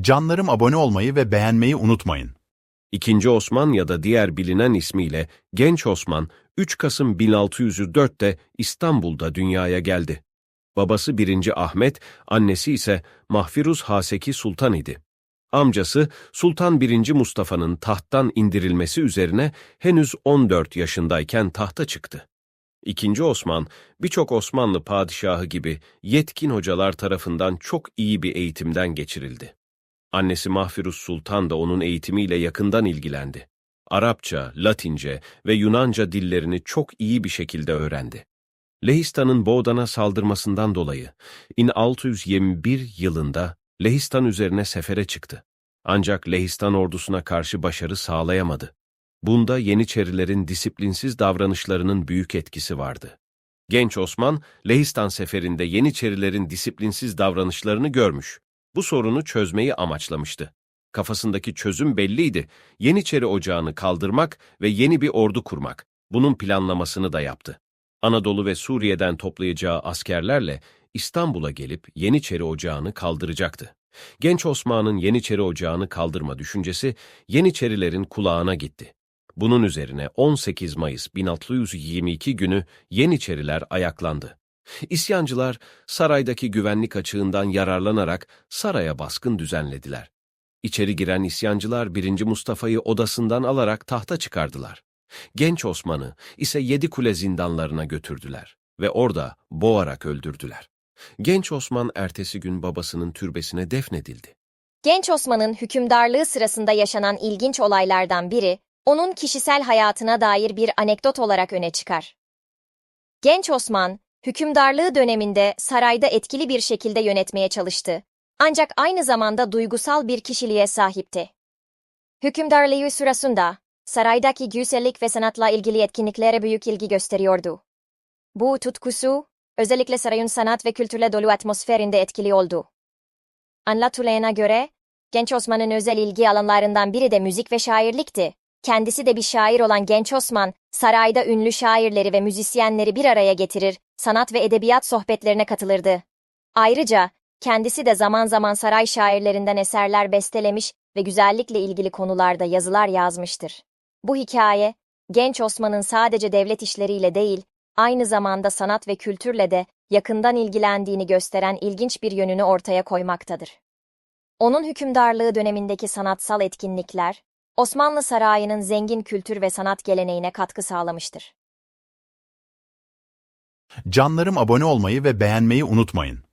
Canlarım abone olmayı ve beğenmeyi unutmayın. İkinci Osman ya da diğer bilinen ismiyle Genç Osman 3 Kasım 1604'te İstanbul'da dünyaya geldi. Babası 1. Ahmet, annesi ise Mahfiruz Haseki Sultan idi. Amcası Sultan 1. Mustafa'nın tahttan indirilmesi üzerine henüz 14 yaşındayken tahta çıktı. İkinci Osman, birçok Osmanlı padişahı gibi yetkin hocalar tarafından çok iyi bir eğitimden geçirildi. Annesi Mahfirus Sultan da onun eğitimiyle yakından ilgilendi. Arapça, Latince ve Yunanca dillerini çok iyi bir şekilde öğrendi. Lehistan'ın Boğdan'a saldırmasından dolayı 1621 yılında Lehistan üzerine sefere çıktı. Ancak Lehistan ordusuna karşı başarı sağlayamadı. Bunda Yeniçerilerin disiplinsiz davranışlarının büyük etkisi vardı. Genç Osman, Lehistan seferinde Yeniçerilerin disiplinsiz davranışlarını görmüş. Bu sorunu çözmeyi amaçlamıştı. Kafasındaki çözüm belliydi. Yeniçeri ocağını kaldırmak ve yeni bir ordu kurmak. Bunun planlamasını da yaptı. Anadolu ve Suriye'den toplayacağı askerlerle İstanbul'a gelip Yeniçeri ocağını kaldıracaktı. Genç Osman'ın Yeniçeri ocağını kaldırma düşüncesi Yeniçerilerin kulağına gitti. Bunun üzerine 18 Mayıs 1622 günü Yeniçeriler ayaklandı. İsyancılar saraydaki güvenlik açığından yararlanarak saraya baskın düzenlediler. İçeri giren isyancılar 1. Mustafa'yı odasından alarak tahta çıkardılar. Genç Osman'ı ise Yedikule zindanlarına götürdüler ve orada boğarak öldürdüler. Genç Osman ertesi gün babasının türbesine defnedildi. Genç Osman'ın hükümdarlığı sırasında yaşanan ilginç olaylardan biri, onun kişisel hayatına dair bir anekdot olarak öne çıkar. Genç Osman, hükümdarlığı döneminde sarayda etkili bir şekilde yönetmeye çalıştı. Ancak aynı zamanda duygusal bir kişiliğe sahipti. Hükümdarlığı sırasında, saraydaki güzellik ve sanatla ilgili etkinliklere büyük ilgi gösteriyordu. Bu tutkusu, özellikle sarayın sanat ve kültürle dolu atmosferinde etkili oldu. Anlatılana göre, Genç Osman'ın özel ilgi alanlarından biri de müzik ve şairlikti. Kendisi de bir şair olan Genç Osman, sarayda ünlü şairleri ve müzisyenleri bir araya getirir, sanat ve edebiyat sohbetlerine katılırdı. Ayrıca, kendisi de zaman zaman saray şairlerinden eserler bestelemiş ve güzellikle ilgili konularda yazılar yazmıştır. Bu hikaye, Genç Osman'ın sadece devlet işleriyle değil, aynı zamanda sanat ve kültürle de yakından ilgilendiğini gösteren ilginç bir yönünü ortaya koymaktadır. Onun hükümdarlığı dönemindeki sanatsal etkinlikler, Osmanlı Sarayı'nın zengin kültür ve sanat geleneğine katkı sağlamıştır. Canlarım abone olmayı ve beğenmeyi unutmayın.